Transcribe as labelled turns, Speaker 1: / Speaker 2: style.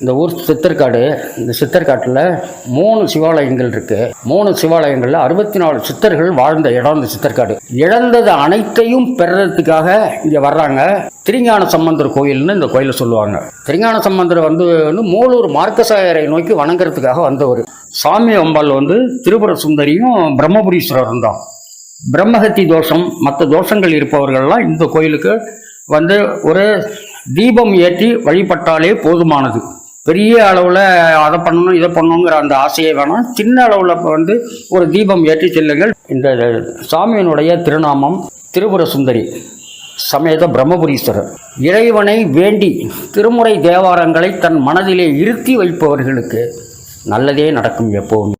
Speaker 1: இந்த ஊர் சித்தர்காடு இந்த சித்தர்காட்டில் மூணு சிவாலயங்கள் இருக்குது மூணு சிவாலயங்களில் அறுபத்தி நாலு சித்தர்கள் வாழ்ந்த இடம் இந்த சித்தர்காடு. இழந்தது அனைத்தையும் பெறதுக்காக இங்கே வர்றாங்க. திருஞான சம்பந்தர் கோயில்னு இந்த கோயிலை சொல்லுவாங்க. திருஞான சம்பந்தர் வந்து வந்து மூலூர் மார்க்கசாயரை நோக்கி வணங்குறதுக்காக வந்தவர். சாமி அம்பாள் வந்து திருபுர சுந்தரியும் பிரம்மபுரீஸ்வரரும் தான். பிரம்மஹத்தி தோஷம் மற்ற தோஷங்கள் இருப்பவர்கள்லாம் இந்த கோயிலுக்கு வந்து ஒரு தீபம் ஏற்றி வழிபட்டாலே போதுமானது. பெரிய அளவில் அதை பண்ணணும் இதை பண்ணணுங்கிற அந்த ஆசையை வேணாம். சின்ன அளவில் வந்து ஒரு தீபம் ஏற்றி செல்லுங்கள். இந்த சாமியினுடைய திருநாமம் திரிபுர சுந்தரி சமேத பிரம்மபுரீஸ்வரர். இறைவனை வேண்டி திருமுறை தேவாரங்களை தன் மனதிலே இருத்தி வைப்பவர்களுக்கு நல்லதே நடக்கும் எப்போவும்